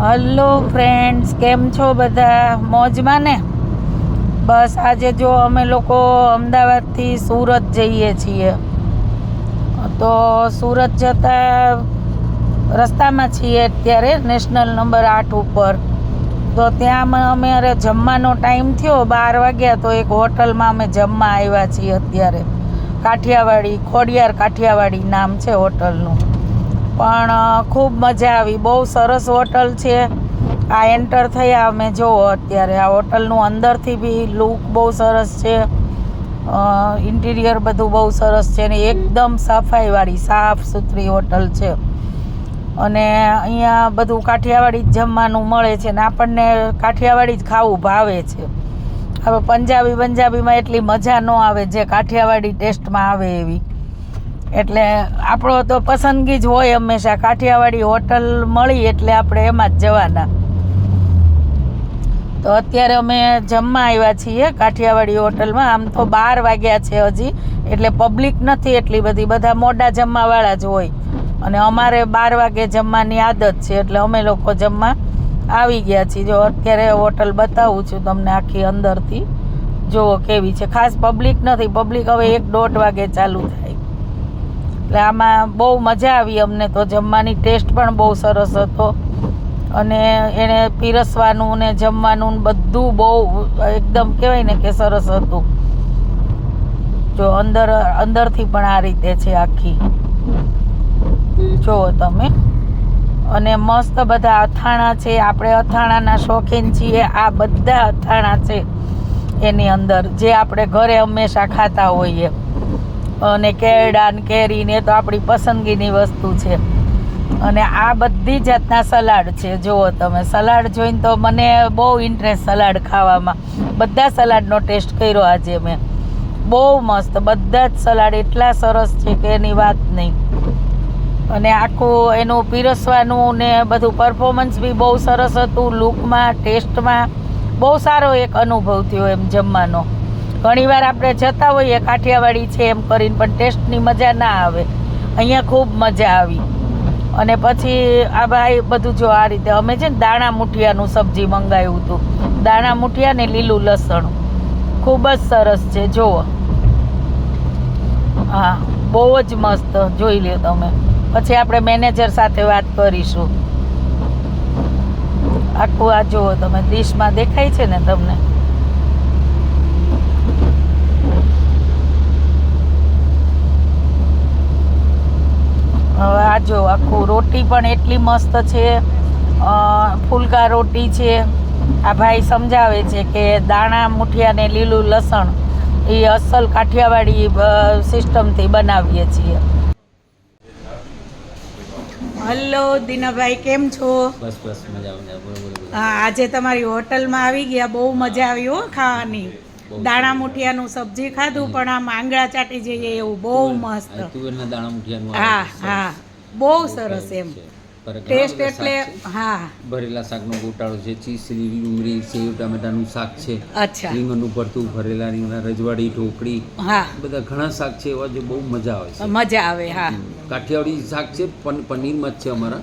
Hello friends કેમ છો બધા? મોજમાં ને? બસ આજે જો અમે લોકો અમદાવાદથી સુરત જઈએ છીએ. તો સુરત જતા રસ્તામાં છીએ અત્યારે નેશનલ નંબર આઠ ઉપર. તો ત્યાં અમે અમારે જમવાનો ટાઈમ થયો બાર વાગ્યા તો એક હોટલમાં અમે જમવા આવ્યા છીએ અત્યારે. કાઠિયાવાડી, ખોડિયાર કાઠિયાવાડી નામ છે હોટલનું. પણ ખૂબ મજા આવી. બહુ સરસ હોટલ છે. આ એન્ટર થયા અમે જોવો અત્યારે. આ હોટલનું અંદરથી બી લુક બહુ સરસ છે. ઇન્ટિરિયર બધું બહુ સરસ છે અને એકદમ સફાઈવાળી, સાફ સુથરી હોટલ છે. અને અહીંયા બધું કાઠિયાવાડી જ જમવાનું મળે છે ને આપણને કાઠિયાવાડી જ ખાવું ભાવે છે. હવે પંજાબી પંજાબીમાં એટલી મજા ન આવે જે કાઠિયાવાડી ટેસ્ટમાં આવે એવી. એટલે આપણો તો પસંદગી જ હોય હંમેશા. કાઠિયાવાડી હોટલ મળી એટલે આપણે એમાં જ જવાના. તો અત્યારે અમે જમવા આવ્યા છીએ કાઠિયાવાડી હોટલમાં. આમ તો બાર વાગ્યા છે હજી, એટલે પબ્લિક નથી એટલી બધી. બધા મોડા જમવાવાળા જ હોય. અને અમારે બાર વાગે જમવાની આદત છે, એટલે અમે લોકો જમવા આવી ગયા છીએ. જો અત્યારે હોટલ બતાવું છું તમને આખી અંદરથી. જુઓ કેવી છે. ખાસ પબ્લિક નથી. પબ્લિક હવે એક દોઢ વાગે ચાલુ થાય. એટલે આમાં બહુ મજા આવી અમને તો. જમવાની ટેસ્ટ પણ બહુ સરસ હતો. અને એણે પીરસવાનું ને જમવાનું બધું બહુ એકદમ કહેવાય ને કે સરસ હતું. જો અંદર, અંદરથી પણ આ રીતે છે આખી. જુઓ તમે. અને મસ્ત બધા અથાણા છે. આપણે અથાણાના શોખીન છીએ. આ બધા અથાણા છે એની અંદર, જે આપણે ઘરે હંમેશા ખાતા હોઈએ. અને કેળા ને કેરી ને એ તો આપણી પસંદગીની વસ્તુ છે. અને આ બધી જાતના સલાડ છે, જુઓ તમે. સલાડ જોઈને તો મને બહુ ઇન્ટરેસ્ટ સલાડ ખાવામાં. બધા સલાડનો ટેસ્ટ કર્યો આજે મેં. બહુ મસ્ત. બધા જ સલાડ એટલા સરસ છે કે એની વાત નહીં. અને આખું એનું પીરસવાનું ને બધું પરફોર્મન્સ બી બહુ સરસ હતું. લુકમાં ટેસ્ટમાં બહુ સારો એક અનુભવ થયો એમ જમવાનો. ઘણીવાર આપણે જતા હોઈએ, કાઠિયાવાડી છે એમ કરીને પણ ટેસ્ટની મજા ના આવે. અહીંયા ખૂબ મજા આવી. અને પછી આ ભાઈ બધું જો આ રીતે, અમે છે ને દાણા મુઠિયાનું સબ્જી મંગાવ્યું હતું. દાણા મુઠિયા ને લીલું લસણ. ખૂબ જ સરસ છે, જુઓ. હા, બહુ જ મસ્ત, જોઈ લ્યો તમે. પછી આપણે મેનેજર સાથે વાત કરીશું. આખું આ જુઓ તમે, ડીશમાં દેખાય છે ને તમને હવે આ જો આખું રોટી પણ એટલી મસ્ત છે. ફૂલકા રોટી છે. આ ભાઈ સમજાવે છે કે દાણા મુઠિયા ને લીલું લસણ એ અસલ કાઠિયાવાડી સિસ્ટમથી બનાવીએ છીએ. હલો દીનાભાઈ કેમ છો? બસ બસ મજા હા આજે તમારી હોટલમાં આવી ગયા. બહુ મજા આવી હો ખાવાની. દાણા મુઠિયાનું સબ્જી ખાધું પણ આમ આંગળા ચાટી જઈએ એવું બહુ મસ્ત. હા હા. બહુ સરસ એમ. ટેસ્ટ એટલે. હા. ભરેલા શાકનો ગોટાળો છે ચીસરી ડુંગળી સેવ ટામેટાનું શાક છે અચ્છા. રીંગણનું ભરતું ભરેલા રીંગણા રજવાડી ઢોકળી હા. બધા ઘણા શાક છે એવા જે બહુ મજા આવે છે. મજા આવે હા. કાઠિયાવાડી શાક છે પન- પનીર મત છે અમારા.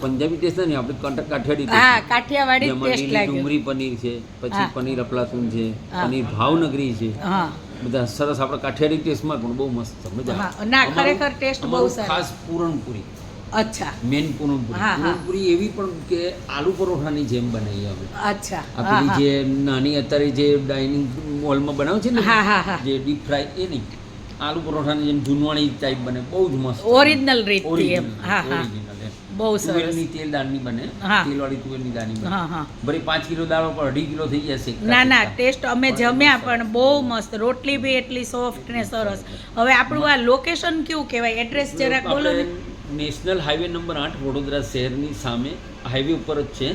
પંજાબી ટેસ્ટ નહીં આપણે કાઠિયાવાડી હા કાઠિયાવાડી ટેસ્ટ લાગે. ડુંગળી પનીર છે પછી પનીર અપલાસુન છે પનીર ભાવનગરી છે. હા. બધા સરસ આપણે કાઠિયારી ટેસ્ટમાં પણ બહુ મસ્ત. મજા ના, ખરેખર ટેસ્ટ બહુ સરસ. ખાસ પૂરણપુરી. અચ્છા. મેન પૂરણપુરી. હા. એવી પણ કે આલુ પરોઠાની જેમ બનાવીએ અમે. અચ્છા આ હા પેલી હા. જે નાની અત્યારે જે ડાઇનિંગ હોલમાં બનાવે છે ને હા, હા, હા. જે ડીપ ફ્રાય એ નહીં. આલુ પરોઠાની જેમ જૂનવાણી ટાઈપ બને બહુ જ મસ્ત. ઓરિજિનલ હા એમ બહુ સરસ. તેલ દાળની બને. તેલવાળી તુવેરની દાળની બને. હા હા. ભરી પાંચ કિલો દાળ પર અઢી કિલો થઈ જશે ના ના ટેસ્ટ અમે જમ્યા પણ બહુ મસ્ત. રોટલી બી એટલી સોફ્ટ ને સરસ. હવે આપણું આ લોકેશન કયું કહેવાય? એડ્રેસ જરાક બોલો ને. નેશનલ હાઈવે નંબર આઠ વડોદરા શહેરની સામે હાઈવે ઉપર જ છે.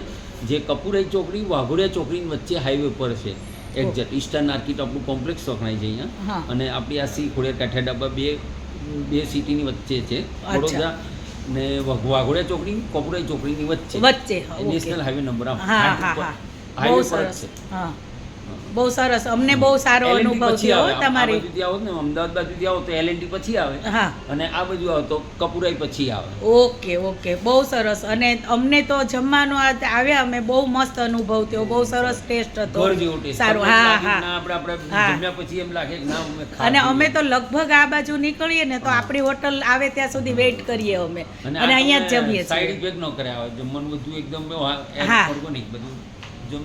જે કપુરાઈ ચોકડી વાઘોડિયા ચોકડીની વચ્ચે હાઈવે ઉપર છે. એક્ઝેક્ટ ઈસ્ટર્ન આર્કિટ આપણું કોમ્પ્લેક્સ વખણાય છે અહીંયા. અને આપણી આ સી ખોડિયા કાઠિયા ડબ્બા બે બે સિટીની વચ્ચે છે. વડોદરા ને વાઘ- વાઘોડિયા ચોકડી કોપરાઈ ચોકડીની વચ્ચે. વચ્ચે. નેશનલ હાઈવે નંબર આઠ હા હા હા. હાઈવે પર છે. હા. બહુ સરસ. અમને બહુ સારો અનુભવ થયો તમારી. બાજુથી આવો ને અમદાવાદ બાજુ આવો તો એલએનટી પછી આવે. હા. અને આ બાજુ આવો તો કપુરાઈ પછી આવે. Okay okay. બહુ સરસ. અને અમને તો જમવાનો આ આવ્યા અમે બહુ મસ્ત અનુભવ થયો. બહુ સરસ ટેસ્ટ હતો. સારું. હા હા. આપણે આપણે જમ્યા પછી એમ લાગે કે ના અને અમે તો લગભગ આ બાજુ નીકળીએ ને તો આપણી હોટલ આવે ત્યાં સુધી વેઇટ કરીએ અમે. અને અહીંયા જ જમીએ સાઈડ ઇફેક્ટ ન કરે આવે જમવાનું બધું એકદમ હા. બધું જમ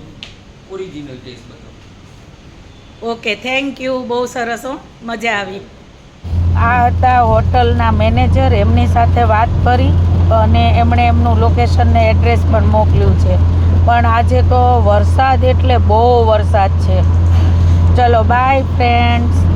original taste okay thank you બહુ સરસ હો. મજા આવી. આ હતા હોટલના મેનેજર, એમની સાથે વાત કરી અને એમણે એમનું લોકેશન ને એડ્રેસ પણ મોકલ્યું છે. પણ આજે તો વરસાદ એટલે બહુ વરસાદ છે. ચલો બાય ફ્રેન્ડ્સ